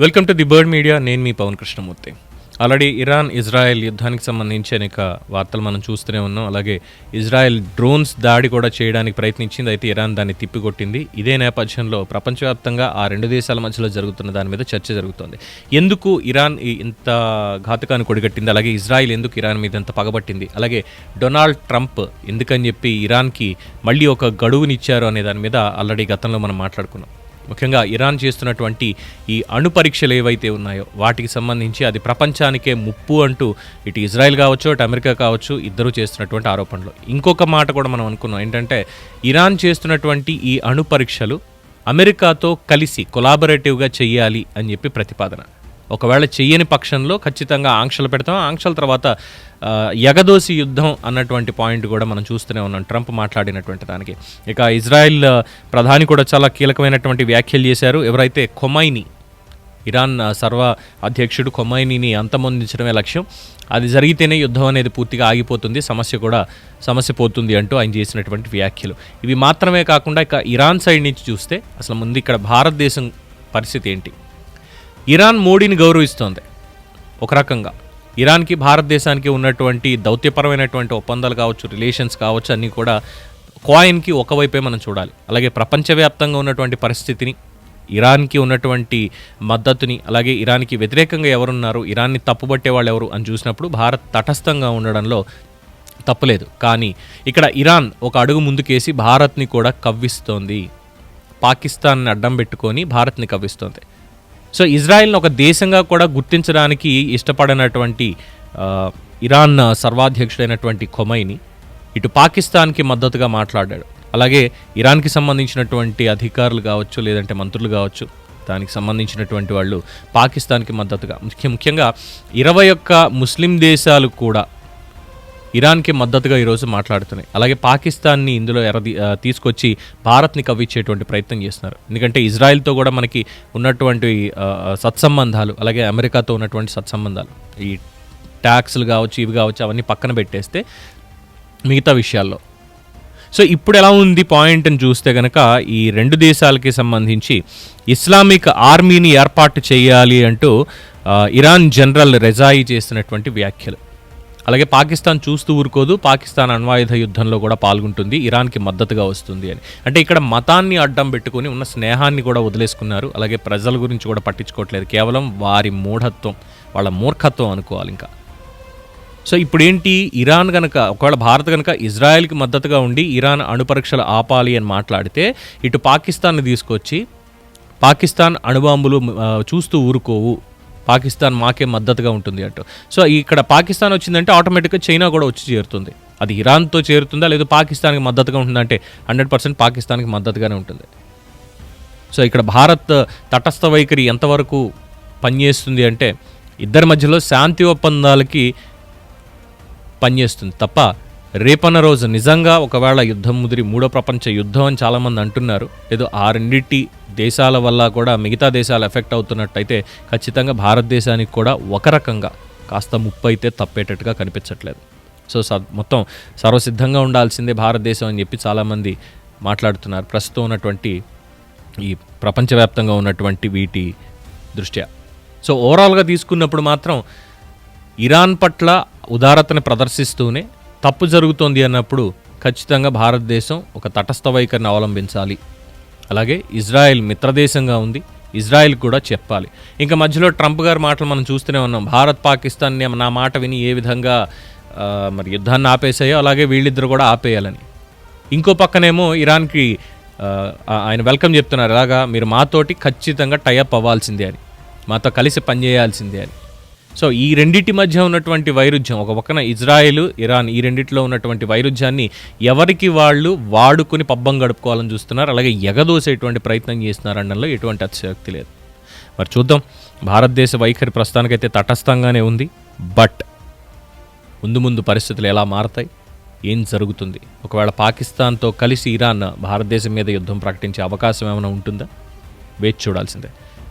Welcome to the Bird Media. నేను మీ Pavan Krishnamurthy. Already Iran Israel యుద్ధానికి సంబంధించి అనేక వార్తలు మనం చూస్తూనే ఉన్నాం. అలాగే ఇజ్రాయెల్ డ్రోన్స్ దాడి కూడా చేయడానికి ప్రయత్నించింది. అయితే ఇరాన్ దాన్ని తిప్పికొట్టింది. ఇదే నేపథ్యంలో ప్రపంచవ్యాప్తంగా ఆ రెండు దేశాల మధ్యలో జరుగుతున్న దాని మీద చర్చ జరుగుతోంది. ఎందుకు ఇరాన్ ఇంత ఘాతకాన్ని కొడిగట్టింది? అలాగే ఇజ్రాయెల్ ఎందుకు ఇరాన్ మీద ఇంత పగబట్టింది? అలాగే డొనాల్డ్ ట్రంప్ ఎందుకని చెప్పి ఇరాన్కి మళ్ళీ ఒక గడువునిచ్చారు అనే దాని మీద ఆల్రెడీ గతంలో మనం మాట్లాడుకున్నాం. ముఖ్యంగా ఇరాన్ చేస్తున్నటువంటి ఈ అణు పరీక్షలు ఏవైతే ఉన్నాయో వాటికి సంబంధించి అది ప్రపంచానికే ముప్పు అంటూ ఇటు ఇజ్రాయెల్ కావచ్చు అటు అమెరికా కావచ్చు ఇద్దరు చేస్తున్నటువంటి ఆరోపణలు. ఇంకొక మాట కూడా మనం అనుకున్నాం. ఏంటంటే ఇరాన్ చేస్తున్నటువంటి ఈ అణు పరీక్షలు అమెరికాతో కలిసి కొలాబరేటివ్గా చేయాలి అని చెప్పి ప్రతిపాదన. ఒకవేళ చెయ్యని పక్షంలో ఖచ్చితంగా ఆంక్షలు పెడతాం. ఆంక్షల తర్వాత ఎగదోసి యుద్ధం అన్నటువంటి పాయింట్ కూడా మనం చూస్తూనే ఉన్నాం ట్రంప్ మాట్లాడినటువంటి దానికి. ఇక ఇజ్రాయెల్ ప్రధాని కూడా చాలా కీలకమైనటువంటి వ్యాఖ్యలు చేశారు. ఎవరైతే కొమైని ఇరాన్ సర్వ అధ్యక్షుడు కొమైనీని అంతమొందించడమే లక్ష్యం. అది జరిగితేనే యుద్ధం అనేది పూర్తిగా ఆగిపోతుంది. సమస్య కూడా సమస్య పోతుంది అంటూ ఆయన చేసినటువంటి వ్యాఖ్యలు. ఇవి మాత్రమే కాకుండా ఇక ఇరాన్ సైడ్ నుంచి చూస్తే అసలు ముందు ఇక్కడ భారతదేశం పరిస్థితి ఏంటి? ఇరాన్ మోడీని గౌరవిస్తోంది. ఒక రకంగా. ఇరాన్కి భారతదేశానికి ఉన్నటువంటి దౌత్యపరమైనటువంటి ఒప్పందాలు కావచ్చు రిలేషన్స్ కావచ్చు అన్నీ కూడా కాయిన్కి ఒకవైపే మనం చూడాలి. అలాగే ప్రపంచవ్యాప్తంగా ఉన్నటువంటి పరిస్థితిని ఇరాన్కి ఉన్నటువంటి మద్దతుని అలాగే ఇరాన్కి వ్యతిరేకంగా ఎవరున్నారు ఇరాన్ని తప్పుబట్టే వాళ్ళు ఎవరు అని చూసినప్పుడు భారత్ తటస్థంగా ఉండడంలో తప్పలేదు. కానీ ఇక్కడ ఇరాన్ ఒక అడుగు ముందుకేసి భారత్ని కూడా కవ్విస్తోంది. పాకిస్తాన్ని అడ్డం పెట్టుకొని భారత్ని కవ్విస్తోంది. సో ఇజ్రాయెల్ని ఒక దేశంగా కూడా గుర్తించడానికి ఇష్టపడినటువంటి ఇరాన్ సర్వాధ్యక్షుడైనటువంటి ఖొమైని ఇటు పాకిస్తాన్కి మద్దతుగా మాట్లాడాడు. అలాగే ఇరాన్కి సంబంధించినటువంటి అధికారులు కావచ్చు లేదంటే మంత్రులు కావచ్చు దానికి సంబంధించినటువంటి వాళ్ళు పాకిస్తాన్కి మద్దతుగా ముఖ్య ముఖ్యంగా ఇరవై ఒక్క ముస్లిం దేశాలు కూడా ఇరాన్కి మద్దతుగా ఈరోజు మాట్లాడుతున్నాయి. అలాగే పాకిస్తాన్ని ఇందులో ఎర తీసుకొచ్చి భారత్ని కవ్వించేటువంటి ప్రయత్నం చేస్తున్నారు. ఎందుకంటే ఇజ్రాయెల్తో కూడా మనకి ఉన్నటువంటి సత్సంబంధాలు అలాగే అమెరికాతో ఉన్నటువంటి సత్సంబంధాలు ఈ ట్యాక్స్లు కావచ్చు ఇవి కావచ్చు అవన్నీ పక్కన పెట్టేస్తే మిగతా విషయాల్లో. సో ఇప్పుడు ఎలా ఉంది పాయింట్ అని చూస్తే కనుక ఈ రెండు దేశాలకి సంబంధించి ఇస్లామిక్ ఆర్మీని ఏర్పాటు చేయాలి అంటూ ఇరాన్ జనరల్ రెజాయి చేసినటువంటి వ్యాఖ్యలు. అలాగే పాకిస్తాన్ చూస్తూ ఊరుకోదు పాకిస్తాన్ అణ్వాయుధ యుద్ధంలో కూడా పాల్గొంటుంది ఇరాన్కి మద్దతుగా వస్తుంది అని. అంటే ఇక్కడ మతాన్ని అడ్డం పెట్టుకొని ఉన్న స్నేహాన్ని కూడా వదిలేసుకున్నారు అలాగే ప్రజల గురించి కూడా పట్టించుకోవట్లేదు. కేవలం వారి మూఢత్వం వాళ్ళ మూర్ఖత్వం అనుకోవాలి ఇంకా. సో ఇప్పుడు ఏంటి ఇరాన్ కనుక ఒకవేళ భారత్ కనుక ఇజ్రాయెల్కి మద్దతుగా ఉండి ఇరాన్ అణుపరీక్షలు ఆపాలి అని మాట్లాడితే ఇటు పాకిస్తాన్ని తీసుకొచ్చి పాకిస్తాన్ అణుబాంబులు చూస్తూ ఊరుకోవు పాకిస్తాన్ మాకే మద్దతుగా ఉంటుంది అంటూ. సో ఇక్కడ పాకిస్తాన్ వచ్చిందంటే ఆటోమేటిక్గా చైనా కూడా వచ్చి చేరుతుంది. అది ఇరాన్తో చేరుతుందా లేదా పాకిస్తాన్కి మద్దతుగా ఉంటుందంటే హండ్రెడ్ పర్సెంట్ పాకిస్తాన్కి మద్దతుగానే ఉంటుంది. సో ఇక్కడ భారత్ తటస్థ వైఖరి ఎంతవరకు పనిచేస్తుంది అంటే ఇద్దరి మధ్యలో శాంతి ఒప్పందాలకి పనిచేస్తుంది తప్ప రేపన్న రోజు నిజంగా ఒకవేళ యుద్ధం ముదిరి మూడో ప్రపంచ యుద్ధం అని చాలామంది అంటున్నారు. ఏదో ఆ రెండింటి దేశాల వల్ల కూడా మిగతా దేశాలు ఎఫెక్ట్ అవుతున్నట్టయితే ఖచ్చితంగా భారతదేశానికి కూడా ఒక రకంగా కాస్త ముప్పు అయితే తప్పేటట్టుగా కనిపించట్లేదు. సో స మొత్తం సర్వసిద్ధంగా ఉండాల్సిందే భారతదేశం అని చెప్పి చాలామంది మాట్లాడుతున్నారు. ప్రస్తుతం ఉన్నటువంటి ఈ ప్రపంచవ్యాప్తంగా ఉన్నటువంటి వీటి దృష్ట్యా. సో ఓవరాల్గా తీసుకున్నప్పుడు మాత్రం ఇరాన్ పట్ల ఉదారతను ప్రదర్శిస్తూనే తప్పు జరుగుతోంది అన్నప్పుడు ఖచ్చితంగా భారతదేశం ఒక తటస్థ వైఖరిని అవలంబించాలి. అలాగే ఇజ్రాయెల్ మిత్రదేశంగా ఉంది. ఇజ్రాయెల్ కూడా చెప్పాలి. ఇంకా మధ్యలో ట్రంప్ గారి మాటలు మనం చూస్తూనే ఉన్నాం. భారత్ పాకిస్తాన్ నా మాట విని ఏ విధంగా మరి యుద్ధాన్ని ఆపేసాయో అలాగే వీళ్ళిద్దరు కూడా ఆపేయాలని. ఇంకో పక్కనేమో ఇరాన్కి ఆయన వెల్కమ్ చెప్తున్నారు. అలాగా మీరు మాతోటి ఖచ్చితంగా టైఅప్ అవ్వాల్సిందే అని. మాతో కలిసి పనిచేయాల్సిందే అని. సో ఈ రెండింటి మధ్య ఉన్నటువంటి వైరుధ్యం ఒక పక్కన ఇజ్రాయెల్ ఇరాన్ ఈ రెండిట్లో ఉన్నటువంటి వైరుధ్యాన్ని ఎవరికి వాళ్ళు వాడుకుని పబ్బం గడుపుకోవాలని చూస్తున్నారు అలాగే ఎగదోసేటువంటి ప్రయత్నం చేస్తున్నారు అనడంలో ఎటువంటి అతిశక్తి లేదు. మరి చూద్దాం భారతదేశ వైఖరి ప్రస్తుతానికైతే తటస్థంగానే ఉంది బట్ ముందు ముందు పరిస్థితులు ఎలా మారతాయి ఏం జరుగుతుంది? ఒకవేళ పాకిస్తాన్తో కలిసి ఇరాన్ భారతదేశం మీద యుద్ధం ప్రకటించే అవకాశం ఏమైనా ఉంటుందా? వేచి చూడాల్సిందే.